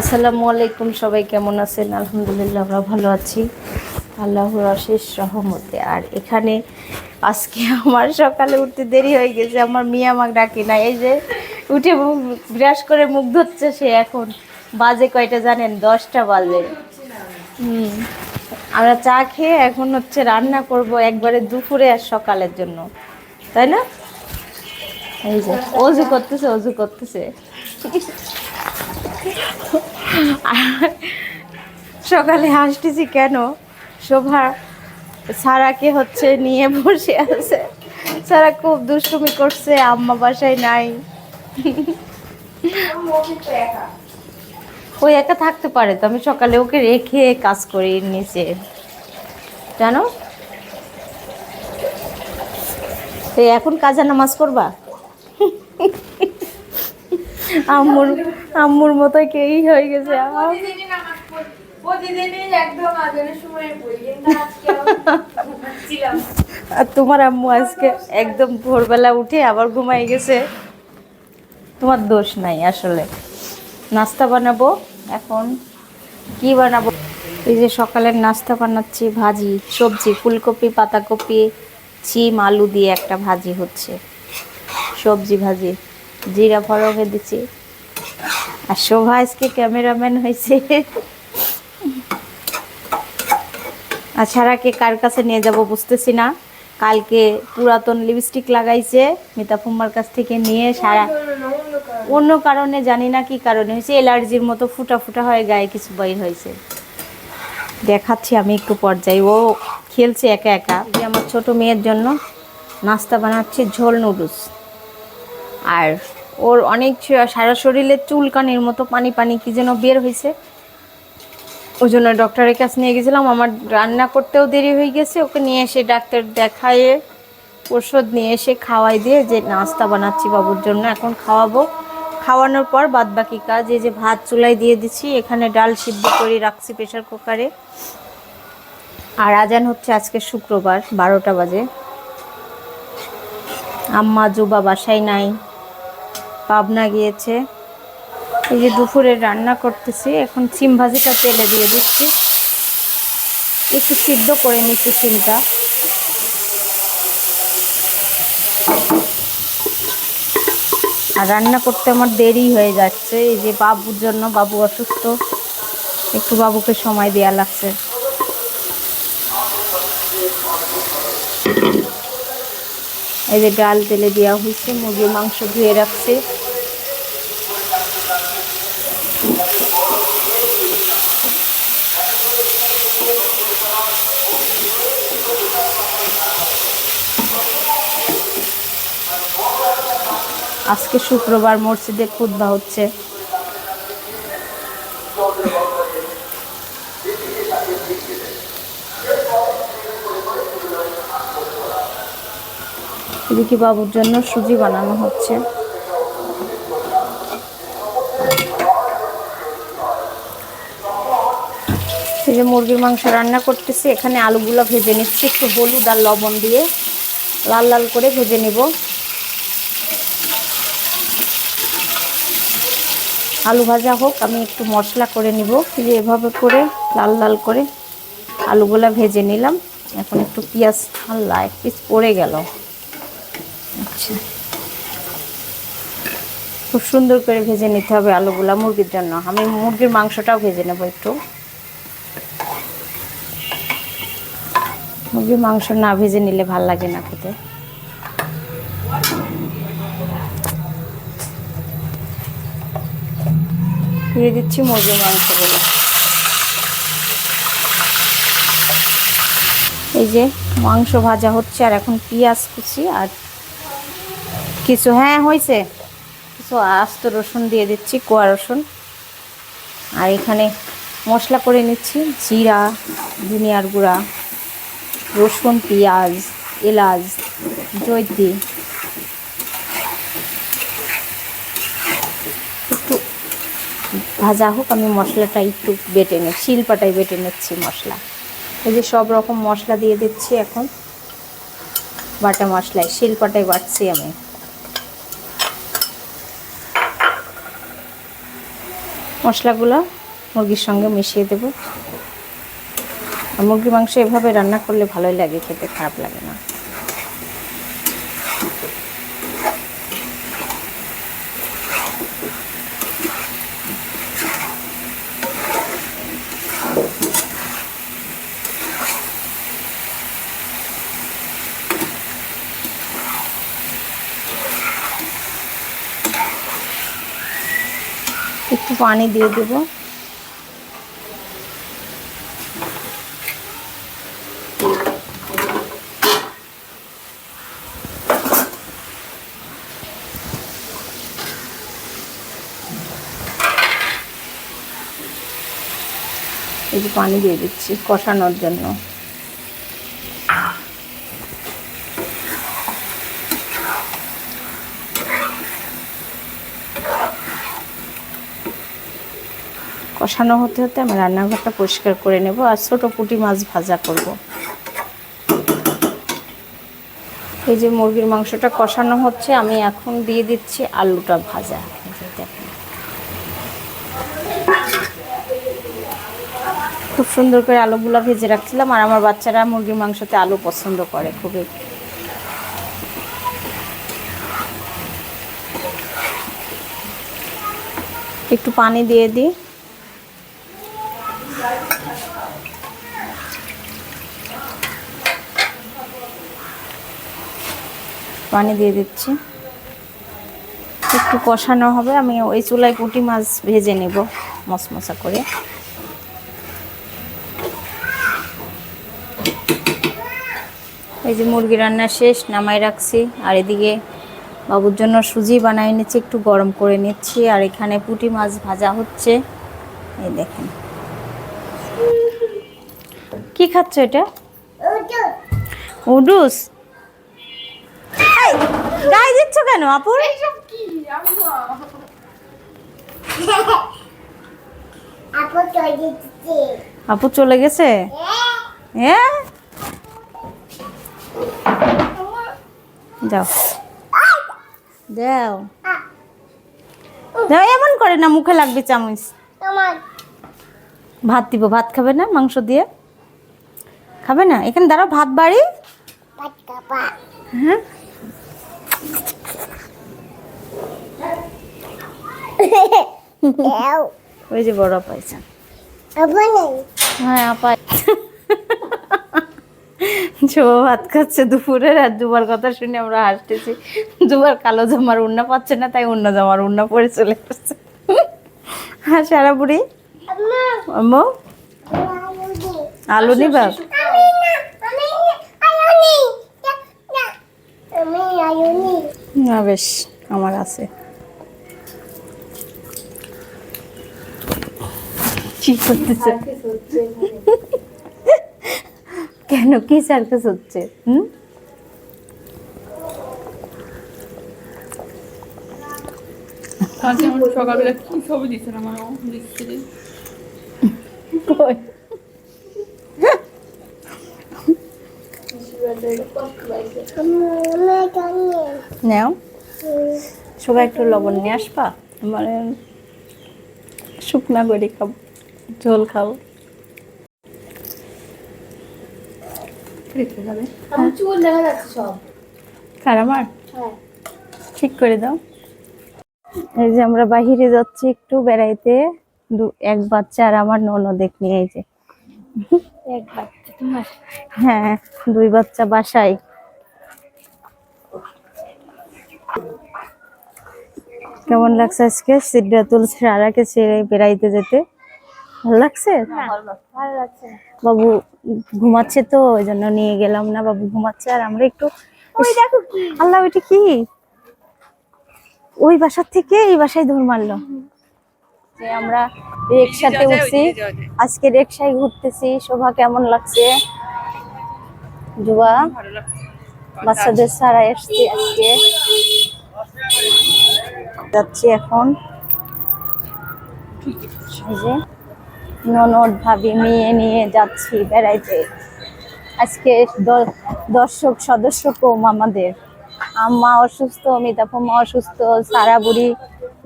আসসালামু আলাইকুম, সবাই কেমন আছেন? আলহামদুলিল্লাহ, আমরা ভালো আছি। আল্লাহর অশেষ রহমতে। আর এখানে আজকে আমার সকালে উঠতে দেরি হয়ে গেছে, আমার মেয়ে আমাকে ডাকে না এই যে উঠে ব্রাশ করে মুখ ধুচ্ছে সে এখন। বাজে কয়টা জানেন? দশটা বাজে। হুম। আমরা চা খেয়ে এখন হচ্ছে রান্না করব একবারে দুপুরে আর সকালের জন্য। তাই না? এই যে, অজু করতেছে অজু করতেছে। সকালে হাসতেছি কেন? শোভা সারাকে হচ্ছে নিয়ে বসে আছে। সারা খুব দুষ্টুমি করছে, আম্মা বাসায় নাই। ওই একা থাকতে পারে তো, আমি সকালে ওকে রেখে কাজ করি নিচে। জানো? এখন কাজা নামাজ করবা? আম্মুর আম্মুর মতো কেই হয়ে গেছে ঘুমাচ্ছিলাম। আর তোমার আম্মু আজকে একদম ভোরবেলা উঠে আবার ঘুমাই গেছে। তোমার দোষ নাই আসলে। নাস্তা বানাবো এখন। কি বানাবো? এই যে সকালের নাস্তা বানাচ্ছি ভাজি সবজি ফুলকপি পাতাকপি চিম আলু দিয়ে একটা ভাজি হচ্ছে। সবজি ভাজি। জিরা ফরকে দিচ্ছি আর শোভা আজকে ক্যামেরাম্যান হয়েছে। আর সারাকে কার কাছে নিয়ে যাব বুঝতেছি না। কালকে পুরাতন লিপস্টিক লাগাইছে, মিতা ফুম্মার কাছ থেকে নিয়ে সারা অন্য কারণে জানি না কি কারণে হয়েছে অ্যালার্জির মতো ফুটা ফুটা হয়ে গায়ে কিছু বাইর হয়েছে। দেখাচ্ছি আমি একটু পর্যায়ে। ও খেলছে একা একা। যে আমার ছোট মেয়ের জন্য নাস্তা বানাচ্ছি ঝোল নুডলস। আর ওর অনেক সারা শরীরে চুলকানির মতো পানি পানি কি যেন বের হয়েছে। ওই জন্য ডক্টরের কাছে নিয়ে গেছিলাম। আমার রান্না করতেও দেরি হয়ে গেছে। ওকে নিয়ে এসে ডাক্তার দেখায়ে ওষুধ নিয়ে এসে খাওয়াই দিয়ে যে নাস্তা বানাচ্ছি বাবুর জন্য, এখন খাওয়াবো। খাওয়ানোর পর বাদ বাকি কাজ, এই যে ভাত চুলাই দিয়ে দিচ্ছি। এখানে ডাল সিদ্ধ করে রাখছি প্রেশার কুকারে। আর আজান হচ্ছে আজকে শুক্রবার, বারোটা বাজে। আম্মা, জুবা বাসায় নাই। পাবনা গিয়েছে। এই যে দুপুরে রান্না করতেছি, এখন সিম ভাজিটা তেলে দিয়ে দিচ্ছি। একটু সিদ্ধ করে নিচ্ছি সিমটা। আর রান্না করতে আমার দেরি হয়ে যাচ্ছে, এই যে বাবুর জন্য বাবু অসুস্থ, একটু বাবুকে সময় দেওয়া লাগছে। এই যে ডাল তেলে দেওয়া হয়েছে, মুরগির মাংস ধুয়ে রাখছে। আজকে শুক্রবার মসজিদে খুদ্া হচ্ছে। এদিকে বাবুর জন্য সুজি বানানো হচ্ছে। এই যে মুরগির মাংস রান্না করতেছি, এখানে আলুগুলো ভেজে নিচ্ছি, একটু হলুদ আর লবণ দিয়ে। লাল লাল করে ভেজে নেব। আলু ভাজা হোক, আমি একটু মশলা করে নিব। যে এভাবে করে লাল লাল করে আলুগুলা ভেজে নিলাম। এখন একটু পেঁয়াজ আল্লাহ এক পিস পড়ে গেল। আচ্ছা খুব সুন্দর করে ভেজে নিতে হবে আলুগুলা মুরগির জন্য। আমি মুরগির মাংসটাও ভেজে নেব একটু। মুরগির মাংস না ভেজে নিলে ভালো লাগে না খেতে। দিয়ে দিচ্ছি মুরগির মাংসগুলো। এই যে মাংস ভাজা হচ্ছে আর এখন পেঁয়াজ কুচি আর কিছু হ্যাঁ হয়েছে। কিছু আস্ত রসুন দিয়ে দিচ্ছি, কোয়া রসুন। আর এখানে মশলা করে নিচ্ছি, জিরা, ধনিয়ার গুঁড়া, রসুন, পেঁয়াজ, এলাচ জৈতি একটু ভাজা হোক, আমি মশলাটা একটু বেটে নিই শিলপাটায় বেটে নিচ্ছি মশলা। এই যে সব রকম মশলা দিয়ে দিচ্ছি এখন। বাটা মশলায়, শিলপাটায় বাটছি আমি। মশলাগুলো মুরগির সঙ্গে মিশিয়ে দেব। আর মুরগির মাংস এভাবে রান্না করলে ভালোই লাগে, খেতে খারাপ লাগে না। একটু পানি দিয়ে দেব। এই যে পানি দিয়ে দিচ্ছি কষানোর জন্য। কষানো হতে হতে আমি রান্নাঘরটা পরিষ্কার করে নেব আর ছোটো পুঁটি মাছ ভাজা করব। এই যে মুরগির মাংসটা কষানো হচ্ছে, আমি এখন দিয়ে দিচ্ছি আলুটা ভাজা। খুব সুন্দর করে আলুগুলো ভেজে রাখছিলাম আর আমার বাচ্চারা মুরগির মাংসতে আলু পছন্দ করে খুবই। একটু পানি দিয়ে দিই। পানি দিয়ে দিচ্ছি। একটু কষানো হবে আমি ওই চুলায় পুঁটি মাছ ভেজে নেব মশমশা করে। এই যে মুরগি রান্না শেষ নামাই রাখছি। আর এদিকে বাবুর জন্য সুজি বানাই নিচ্ছি একটু গরম করে নিচ্ছি। আর এখানে পুঁটি মাছ ভাজা হচ্ছে। এই দেখেন। কি খাচ্ছ এটা? উডুস দিচ্ছ কেন আপুর এইসব কি? আপু চলে আপু চলে গেছে? হ্যাঁ। যাও। দাও। দাও এমন করে না মুখে লাগবে চামচ। ভাত দিব ভাত খাবে না মাংস দিয়ে? খাবে না? এখানে দাঁড়াও ভাত বাড়ি? হ্যাঁ? ওই যে বড় হ্যাঁ আপা ভাত খাচ্ছে দুপুরের আর দুবার কথা শুনে আমরা হাসতেছি। দুবার কালো জামার উন্না পাচ্ছে না তাই অন্য জামার উন্না পরে চলে আসছে। হ্যাঁ সারা বুড়ি? আম্মা। আলু নিবা? না বেশ আমার আছে। কি করতেছে। কেন? কি সার্কাস হচ্ছে? হুম? সকালবেলা কি ছবি দিচ্ছেন আমার নাও। সবাই একটু লবণ নিয়ে আসবা? মানে শুকনা করে খাব। ঝোল খাব আমার চুল দেখা যাচ্ছে সব। কার আমার? হ্যাঁ। ঠিক করে দাও। এই যে আমরা বাহিরে যাচ্ছি একটু বেড়াইতে। দু এক বাচ্চা আর আমার ননদেক নিয়ে এই যে। এক বাচ্চা তোমার? হ্যাঁ দুই বাচ্চা বাসায়। কেমন লাগছে আজকে? সিদ্ধাতুল সারাকে ছেড়ে বেড়াইতে যেতে? ভালো লাগছে? ভালো লাগছে। বাবু ঘুমাচ্ছে তো ওই জন্য নিয়ে গেলাম না বাবু ঘুমাচ্ছে। আর আমরা একটু দেখো কি। আল্লাহ ওইটা কি? ওই বাসার থেকে এই বাসায় দৌড় মারলো। যে আমরা রিক্সাতে উঠছি। আজকে রিক্সায় ঘুরতেছি। শোভা কেমন লাগছে? লাগছে। বাচ্চাদের সারা এসছি আজকে। যাচ্ছি এখন। এই যে। ননদ ভাবি মেয়ে নিয়ে যাচ্ছি বেড়াইতে। আজকে দর্শক সদস্য কম আমাদের। আম্মা অসুস্থ মিতাফম্মা অসুস্থ, সারা বুড়ি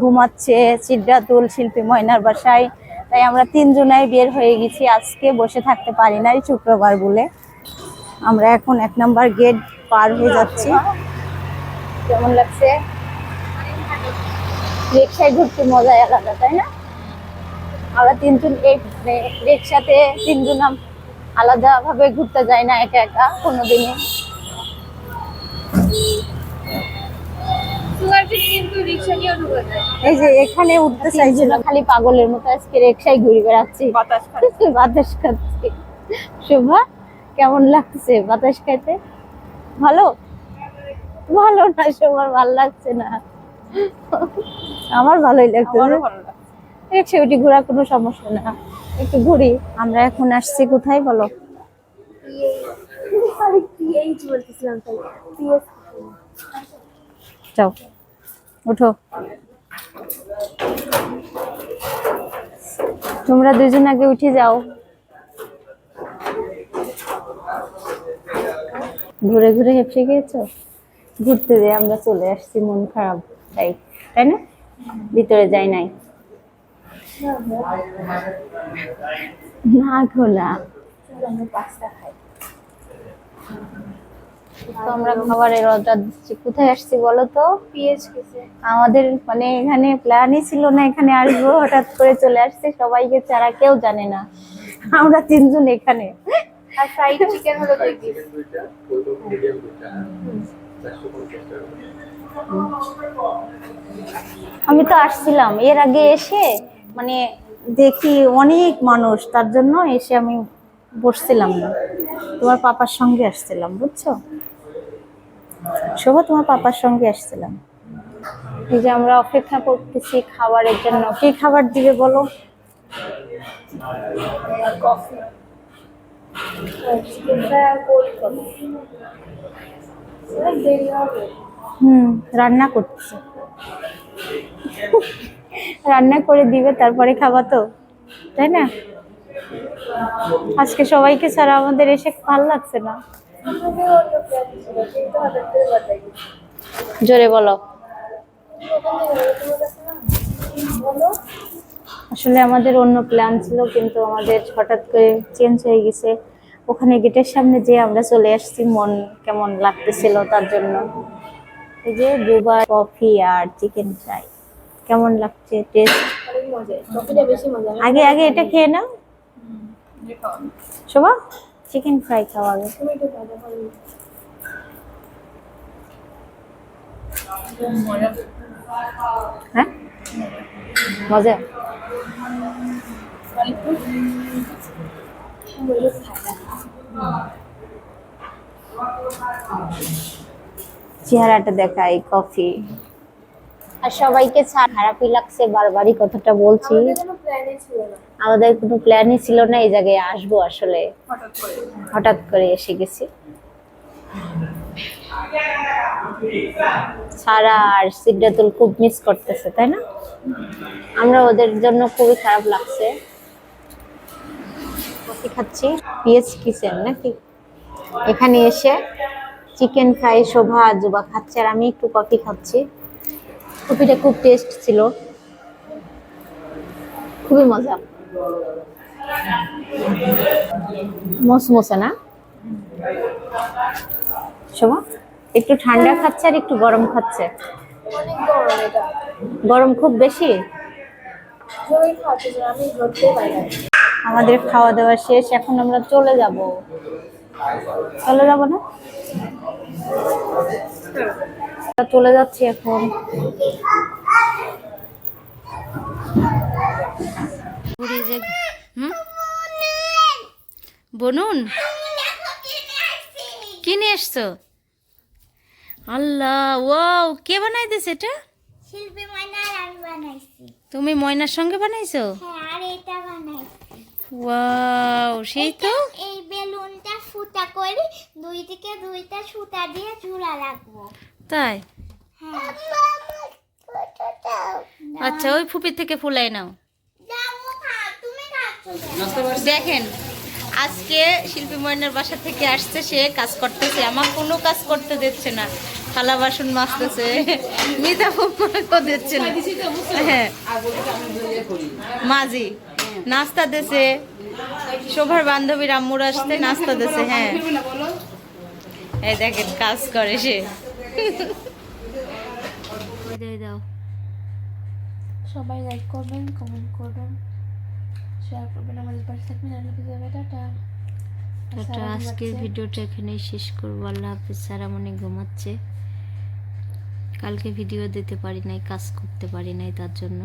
ঘুমাচ্ছে সিদ্ধাতুল শিল্পী ময়নার বাসায়। তাই আমরা তিনজনাই বের হয়ে গেছি। আজকে বসে থাকতে পারি নাই শুক্রবার বলে। আমরা এখন এক নাম্বার গেট পার হয়ে যাচ্ছি। কেমন লাগছে? রিক্সায় ঘুরতে মজাই আলাদা, তাই না? আমরা তিনজন মানে রিক্সাতে তিনজন আলাদাভাবে ঘুরতে যাই না একা একা কোনোদিনই। এই যে এখানে উঠতে চাইছি না খালি পাগলের মতো আজকে রিক্সায় ঘুরে বেড়াচ্ছি। বাতাস বাতাস খাচ্ছি। শোভা কেমন লাগছে বাতাস খাইতে ভালো? ভালো না শোভার ভালো লাগছে না। আমার ভালোই লাগছে। উঠি ঘোরা কোনো সমস্যা না। একটু ঘুরি, আমরা এখন আসছি কোথায় বলো? যাও উঠো তোমরা দুজন আগে উঠে যাও। ঘুরে ঘুরে হেঁপসে গিয়েছো? ঘুরতে যেয়ে আমরা চলে আসছি, মন খারাপ, তাই তাই না? ভিতরে যাই নাই। না না তো আমরা খাবারের অর্ডার দিচ্ছি। কোথায় আসছি বলো তো? আমাদের মানে এখানে প্ল্যানই ছিল না এখানে আসব হঠাৎ করে চলে আসছে। সবাইকে ছাড়া কেউ জানে না। আমরা তিনজন এখানে। আর ফ্রাইড চিকেন হলো দুই পিস আমি তো আসছিলাম। এর আগে এসে মানে দেখি অনেক মানুষ, তার জন্য এসে আমি বসছিলাম না। তোমার পাপার সঙ্গে আসছিলাম, বুঝছ? শোভা, তোমার পাপার সঙ্গে আসছিলাম। এই যে আমরা অপেক্ষা করতেছি খাবারের জন্য। কি খাবার দিবে বলো? হুম, রান্না করতেছে। রান্না করে দিবে তারপরে খাবা তো তাই না? আজকে সবাইকে ছাড়া আমাদের এসে ভালো লাগছে না। জোরে? বলো। আসলে আমাদের অন্য প্ল্যান ছিল কিন্তু আমাদের হঠাৎ করে চেঞ্জ হয়ে গেছে। ওখানে গেটের সামনে যে আমরা চলে আসছি মন কেমন লাগতেছিল তার জন্য। এই যে দুবার কফি আর চিকেন ফ্রাই কেমন লাগছে? টেস্ট অনেক মজা কফিটা বেশি মজা আগে আগে এটা খেয়ে নাও। শোভা চিকেন ফ্রাই খাওয়া আগে হ্যাঁ? মজা? চেহারাটা দেখাই কফি আর সবাইকে ছাড় খারাপই লাগছে বারবারই কথাটা বলছি। আমাদের কোনো প্ল্যানই ছিল না। এই জায়গায় আসব আসলে। হঠাৎ করে। এসে গেছি। সারা আর সিদ্ধাতুল খুব মিস করতেছে তাই না? আমরা ওদের জন্য খুবই খারাপ লাগছে। কফি খাচ্ছি। পিএস কিচেন নাকি? এখানে এসে চিকেন ফ্রাই শোভা জুবা খাচ্ছে আর আমি একটু কফি খাচ্ছি। কফিটা খুব টেস্ট ছিল। খুবই মজা। মসমসে না? শোভা একটু ঠান্ডা খাচ্ছে আর একটু গরম খাচ্ছে। গরম খুব বেশি? আমাদের খাওয়া দাওয়া শেষ, এখন আমরা চলে যাব। চলে যাব না? চলে যাচ্ছি এখন। বনুন কি নিয়ে এসছো? আল্লাহ ওয়াও কে বানাই বানাইতেছে এটা? শিল্পী ময়না আমি বানাইছি। তুমি ময়নার সঙ্গে বানাইছো? হ্যাঁ আর এটা বানাইছি। ওয়াও সেই তো? এই বেলুনটা সুতা করে দুই থেকে দুইটা সুতা দিয়ে ঝুলা রাখব। তাই? আচ্ছা ওই ফুপির থেকে ফুলাই নাও। দেখেন, আজকে শিল্পী ময়নার বাসা থেকে আসছে সে, কাজ করতেছে। আমার কোনো কাজ করতে দিচ্ছে না। থালা বাসন মাজতেছে। মিতা ফুম্মাকে দিচ্ছে না। হ্যাঁ। মাঝি, নাস্তা দেছে। শোভার বান্ধবীর আম্মুর আসতে নাস্তা দেছে হ্যাঁ। এই দেখেন, কাজ করে সে। দাও। সবাই লাইক করবেন কমেন্ট করবেন শেয়ার করবেন আমাদের পাশে থাকবেন। আর লিখে যাবে টাটা। টাটা আজকের ভিডিওটা এখানেই শেষ করব। আল্লাহ হাফিজ সারা মনে ঘুমাচ্ছে। কালকে ভিডিও দিতে পারি নাই কাজ করতে পারি নাই তার জন্য।